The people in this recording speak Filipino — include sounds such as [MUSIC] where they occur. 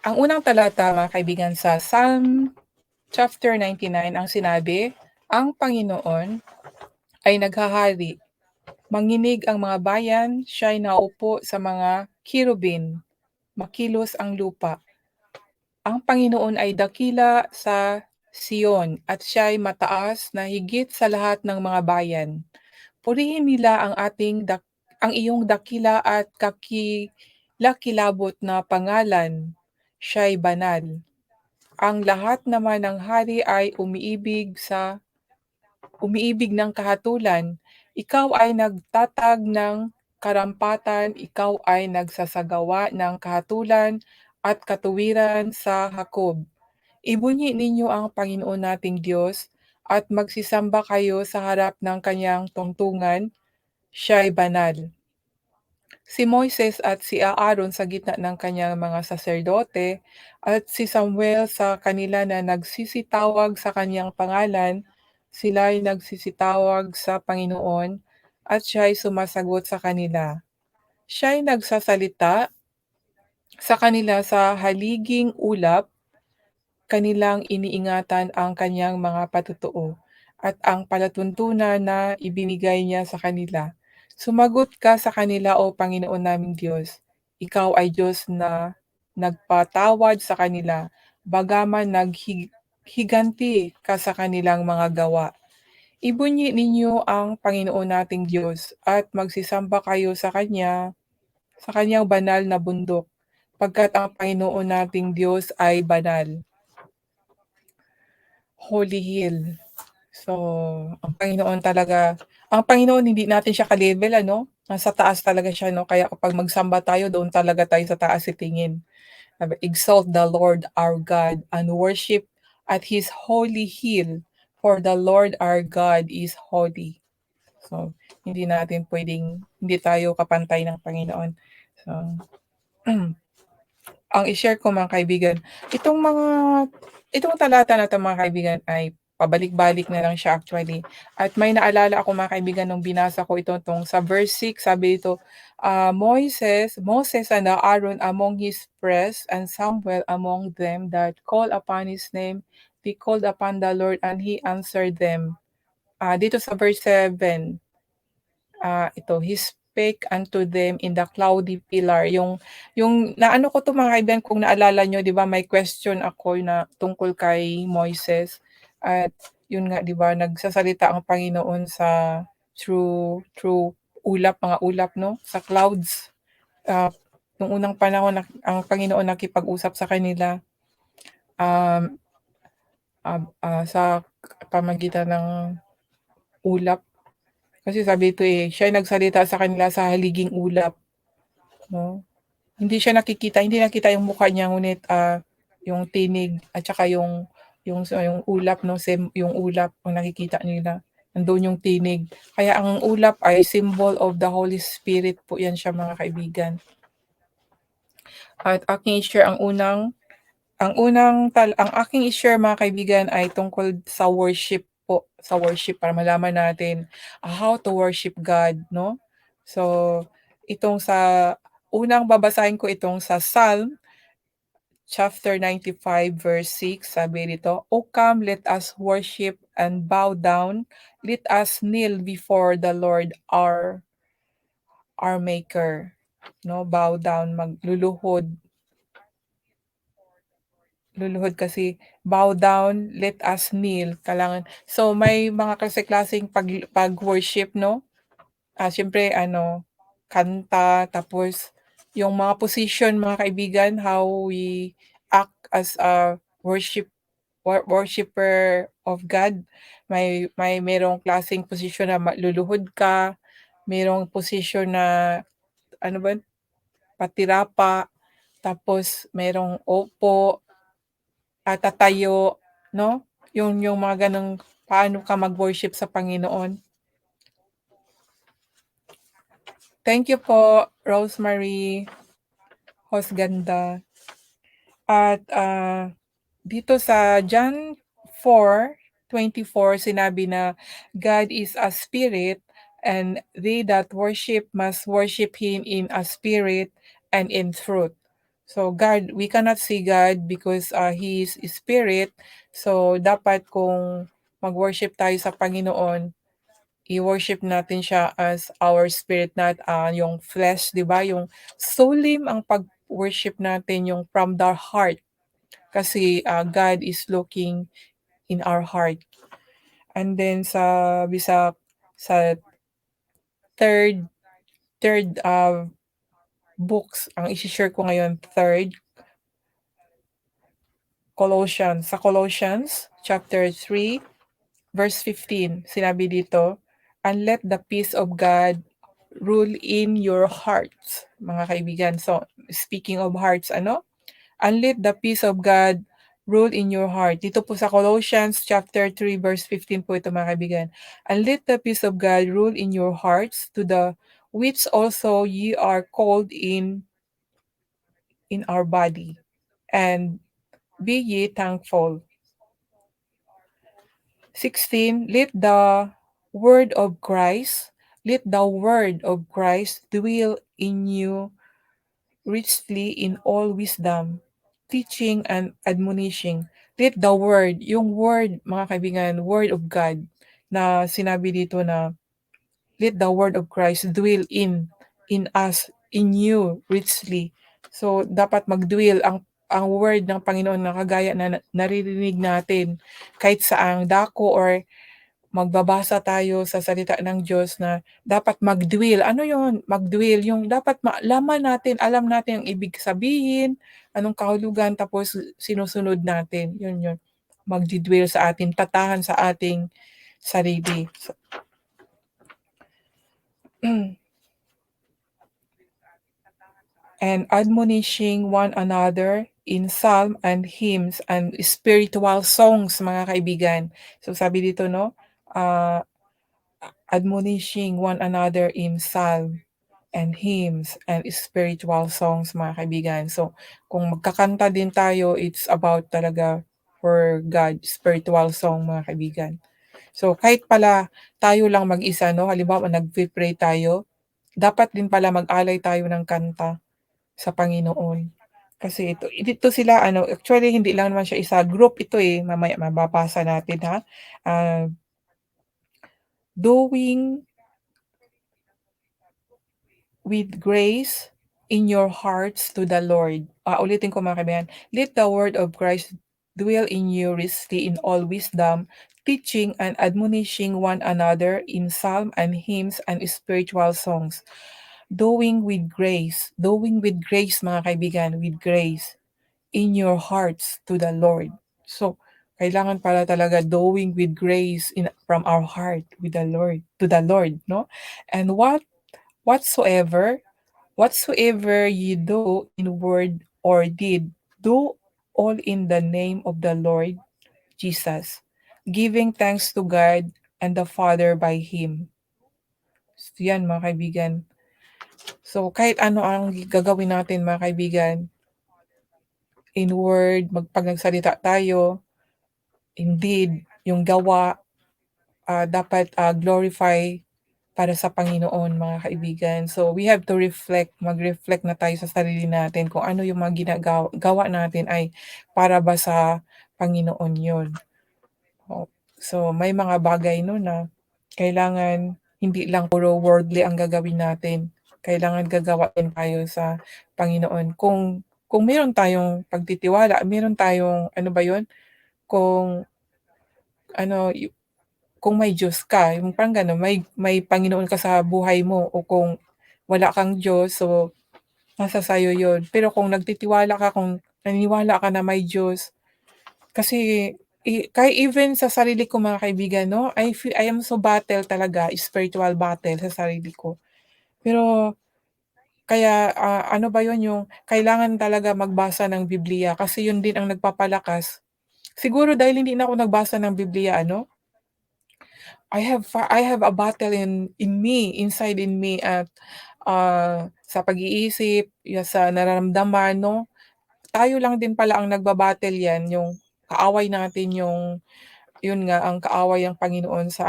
Ang unang talata mga kaibigan sa Psalm chapter 99 ang sinabi, Ang Panginoon ay naghahari. Manginig ang mga bayan, siya'y naupo sa mga kirubin. Makilos ang lupa. Ang Panginoon ay dakila sa Sion at siya'y mataas na higit sa lahat ng mga bayan. Purihin nila ang ating dak- ang iyong dakila at kakilakilabot na pangalan. Siya'y banal. Ang lahat naman ng hari ay umiibig sa umiibig ng kahatulan. Ikaw ay nagtatag ng karampatan, ikaw ay nagsasagawa ng kahatulan at katuwiran sa Hakob. Ibunyi ninyo ang Panginoon nating Diyos at magsisamba kayo sa harap ng kanyang tungtungan, siya'y banal. Si Moises at si Aaron sa gitna ng kanyang mga saserdote at si Samuel sa kanila na nagsisitawag sa kanyang pangalan, sila ay nagsisitawag sa Panginoon at siya ay sumasagot sa kanila. Siya ay nagsasalita sa kanila sa haliging ulap, kanilang iniingatan ang kanyang mga patutuo at ang palatuntunan na ibinigay niya sa kanila. Sumagot ka sa kanila, O Panginoon naming Diyos. Ikaw ay Diyos na nagpatawad sa kanila, bagaman naghiganti ka sa kanilang mga gawa. Ibunyi ninyo ang Panginoon nating Diyos at magsisamba kayo sa Kanya, sa Kanyang banal na bundok, pagkat ang Panginoon nating Diyos ay banal. Holy Hill. So, ang Panginoon talaga, ang Panginoon hindi natin siya ka-level ano, nasa taas talaga siya no, kaya kapag magsamba tayo doon talaga tayo sa taas titingin. Exalt the Lord our God and worship at His holy hill, for the Lord our God is holy. So, hindi natin pwedeng, hindi tayo kapantay ng Panginoon. So, [CLEARS THROAT] ang i-share ko mga kaibigan, itong mga, itong talata na ito mga kaibigan ay pabalik-balik na lang siya actually. At may naalala ako mga kaibigan nung binasa ko ito tong sa verse 6, sabi ito, uh, Moses, Moses and Aaron among his press and Samuel among them that call upon his name, they called upon the Lord and he answered them. Uh, dito sa verse 7, uh, ito, he spake unto them in the cloudy pillar. Yung, yung naano ko to mga kaibigan, kung naalala nyo, di ba, may question ako na tungkol kay Moises at yun nga, 'di ba, nagsasalita ang Panginoon sa through through ulap, mga ulap 'no, sa clouds. Uh, nung unang panahon na ang Panginoon nakipag-usap sa kanila um, uh, uh, sa pamagitan ng ulap. Kasi sabi ito eh, siya nagsalita sa kanila sa haliging ulap. No? Hindi siya nakikita, hindi nakita yung mukha niya, ngunit uh, yung tinig at saka yung yung yung ulap 'no, sem yung ulap ang nakikita nila, nandoon yung tinig. Kaya ang ulap ay symbol of the Holy Spirit po 'yan siya mga kaibigan. At aking i-share ang unang ang unang tal ang aking i-share mga kaibigan ay tungkol sa worship po, sa worship para malaman natin how to worship God 'no. So, itong sa unang babasahin ko itong sa Psalm chapter 95 verse 6, sabi dito, O come, let us worship and bow down. Let us kneel before the Lord our our maker. No, bow down, magluluhod. Luluhod kasi bow down, let us kneel. Kailangan. So may mga kasi-klaseng pag pag-worship, no? Ah, syempre ano, kanta tapos yung mga position mga kaibigan, how we act as a worship worshiper of God. May may merong klaseng posisyon na luluhod ka, merong posisyon na ano ba? Patirapa, tapos merong opo, at tatayo, no? Yung yung mga ganong paano ka mag-worship sa Panginoon. Thank you po, Rosemary Hosganda. At uh, dito sa John 4:24 sinabi na God is a spirit and they that worship must worship him in a spirit and in truth. So God, we cannot see God because, ah, He is spirit. So dapat kung mag-worship tayo sa Panginoon, i-worship natin siya as our spirit not, ah, yung flesh, 'di ba? Yung solemn ang pag-worship natin yung from the heart. Kasi, ah, God is looking in our heart. And then sa sa third third, ah, books ang ise-share ko ngayon, third Colossians. Sa Colossians chapter 3 verse 15, sinabi dito, "And let the peace of God rule in your hearts." Mga kaibigan, so speaking of hearts ano, "And let the peace of God rule in your heart." Dito po sa Colossians chapter 3 verse 15 po ito mga kaibigan. "And let the peace of God rule in your hearts, to the which also ye are called in in our body, and be ye thankful." 16, "Let the word of Christ let the word of Christ dwell in you richly in all wisdom, teaching and admonishing." Let the word, yung word mga kaibigan, word of God na sinabi dito na, let the word of Christ dwell in in us, in you richly. So dapat mag-dwell ang ang word ng Panginoon na kagaya na na- naririnig natin kahit saang dako or magbabasa tayo sa salita ng Diyos na dapat mag-dwell. Ano yon Mag-dwell, yung dapat malaman natin, alam natin ang ibig sabihin, anong kahulugan, tapos sinusunod natin. Yun yun. Mag-dwell sa atin, tatahan sa ating sarili. So, [CLEARS THROAT] and admonishing one another in psalm and hymns and spiritual songs, mga kaibigan. So sabi dito, no, uh, admonishing one another in psalm and hymns and spiritual songs, mga kaibigan. So kung magkakanta din tayo, it's about talaga for God, spiritual song, mga kaibigan. So kahit pala tayo lang mag-isa, no, halimbawa nag-pray tayo, dapat din pala mag-alay tayo ng kanta sa Panginoon. Kasi ito dito sila ano, actually hindi lang naman siya isa, group ito, eh, mamaya mababasa natin, ha. Ah doing with grace in your hearts to the Lord. Ah, ulitin ko mga kaibigan, let the word of Christ dwell in you richly in all wisdom, teaching and admonishing one another in psalm and hymns and spiritual songs doing with grace, doing with grace mga kaibigan, with grace in your hearts to the Lord. So, kailangan pala talaga doing with grace in from our heart with the Lord, to the Lord, no? And what whatsoever whatsoever ye do in word or deed, do all in the name of the Lord Jesus, giving thanks to God and the Father by him. So, yan mga kaibigan. So, kahit ano ang gagawin natin mga kaibigan, in word, mag, pag nagsalita tayo, indeed, yung gawa, ah, dapat ah, glorify para sa Panginoon mga kaibigan. So, we have to reflect, mag-reflect na tayo sa sarili natin kung ano yung mga ginagawa gawa natin ay para ba sa Panginoon yun. So, may mga bagay no na kailangan hindi lang puro worldly ang gagawin natin kailangan gagawa din tayo sa Panginoon. Kung kung meron tayong pagtitiwala, meron tayong ano ba 'yun, kung ano, kung may Diyos ka, yung parang gano'n, may may Panginoon ka sa buhay mo o kung wala kang Diyos, so nasa sa'yo 'yun. Pero kung nagtitiwala ka, kung naniniwala ka na may Diyos, kasi i kahit even sa sarili ko mga kaibigan 'no, I feel I am so battle talaga, spiritual battle sa sarili ko. Pero kaya, ah, ano ba 'yun, yung kailangan talaga magbasa ng Biblia kasi 'yun din ang nagpapalakas. Siguro dahil hindi na ako nagbasa ng Biblia ano, I have I have a battle in in me, inside in me at, ah, sa pag-iisip, ya sa nararamdaman 'no. Tayo lang din pala ang nagba-battle 'yan, yung kaaway natin yung, yun nga ang kaaway ang Panginoon sa